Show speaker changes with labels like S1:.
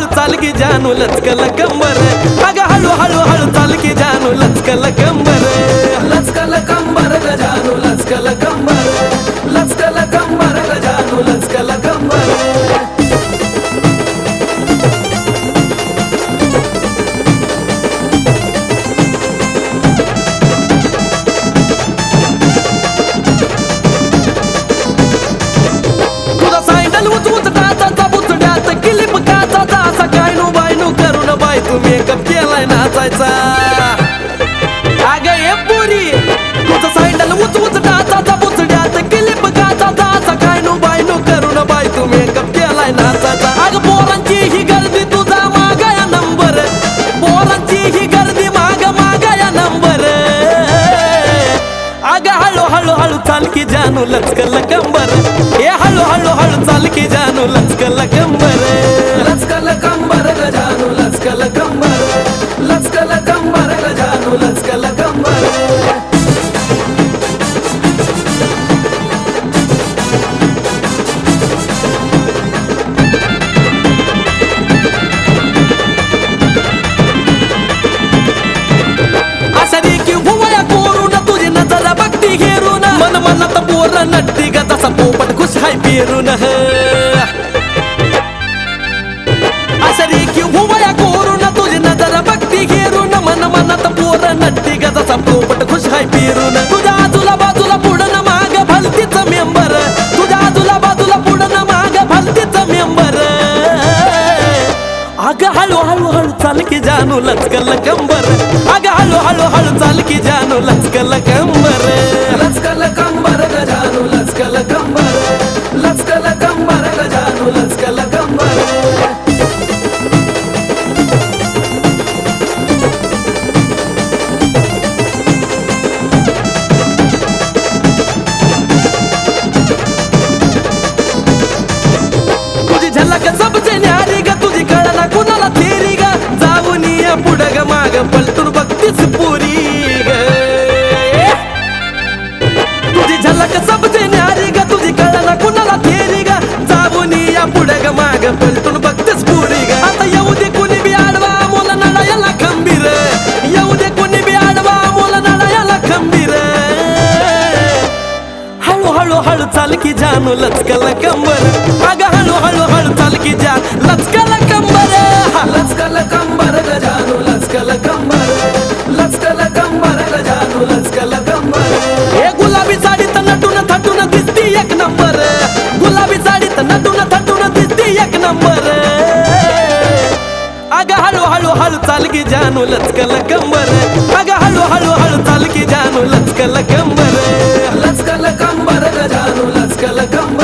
S1: हळूहळू चाल की जानू लचकल कंबर. अग हळू हळू हळू चाल की जानू लचकल कंबर.
S2: लचकल कंबर जानू लचकल कंबर.
S1: तू मेकअप केलाय नाचायचा. अग ये पुरी तुझा सँडल उच उच टाचाचा बुचड्यात किलिप काचाचा असा काय नो बाय नो न बाय तू मेकअप केलाय नाचायचा. अग पोरांची ही गर्दी तुझा मागाया नंबर. पोरांची ही गर्दी माग मागाया नंबर. अग हळू हळू हळू चाल की जानू लचकल कंबर हे हळू हळू हळू चाल की जानू लचकल कंबर मनात बोर नट्टी ग तसा पोपट खुश हाय पेरून. अशा देखील भुवया कोरून तुझी नजर बघती घेरून. मन मनात बोर नट्टी ग तसा पोपट खुश हाय पेरून. तुझ्या आजूला बाजूला पुढं न माग भलतीच मेंबर. तुझ्या आजूला बाजूला पुढं माग भलतीच मेंबर. अग हळू हळू हळू चाल की जानू लचकल कंबर. अग हळू हळू हळू चाल की जानू लचकल कंबर. सबसे ग तुझी कळना कुणाला तेरी ग जाऊन या पुढं ग माग पलटून जानू लचकल कंबर. अग हळू हळू हळू चाल की जा. लचकल कंबर. हा.
S2: लचकल कंबर गजानू लचकल कंबर. लचकल कंबर गजानू लचकल कंबर.
S1: हे गुलाबी साडीत नटून थटून दिसती एक नंबर. गुलाबी साडीत नटून थटून दिसती एक नंबर. अग हळू हळू हळू चाल की जानू लचकल कंबर. अग हळू हळू हळू चाल की जानू लचकल कंबर.
S2: कंबर